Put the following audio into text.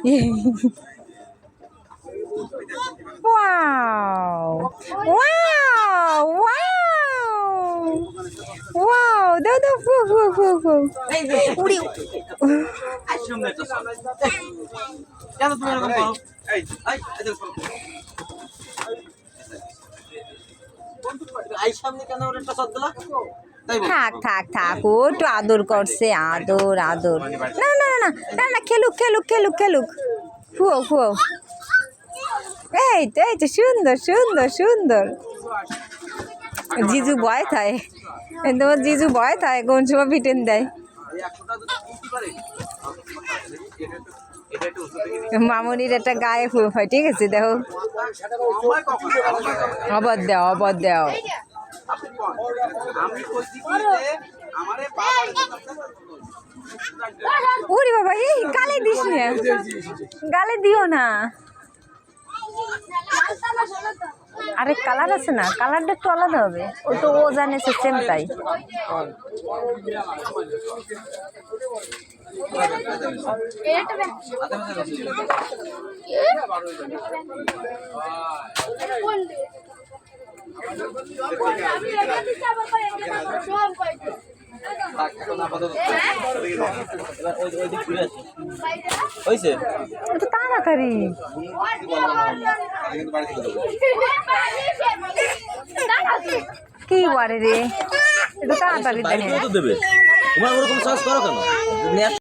Wow! Wow! Wow! Wow! দাও দাও ফু ফু ফু ফু উড়ি আই সামনে কেন ওর একটা থাক থাক থাক ও একটু আদর করছে আদর আদর। না না না না না খেলুক খেলুক খেলুক খেলুক। ফুও ফুও এই তো এই তো সুন্দর সুন্দর সুন্দর। জিজু ভয় থাকে তোমার জিজু ভয় থাকে কোন সময় পিটেন দেয়। মামনির একটা গায়ে ফুল হয় ঠিক আছে দেখো। অবদ দেও অবদ দেও। ওরে বাবা, এই গালে দিস না। গালে দিও না। আরে কালার আছে না কালারটা একটু আলাদা হবে। ও তো ও জানে সেম তাই। তাড়াতাড়ি। বাড়ি কি বারে রে? একটু তাড়াতাড়ি দেবে? তোমরা ওরকম সার্চ করো কেন?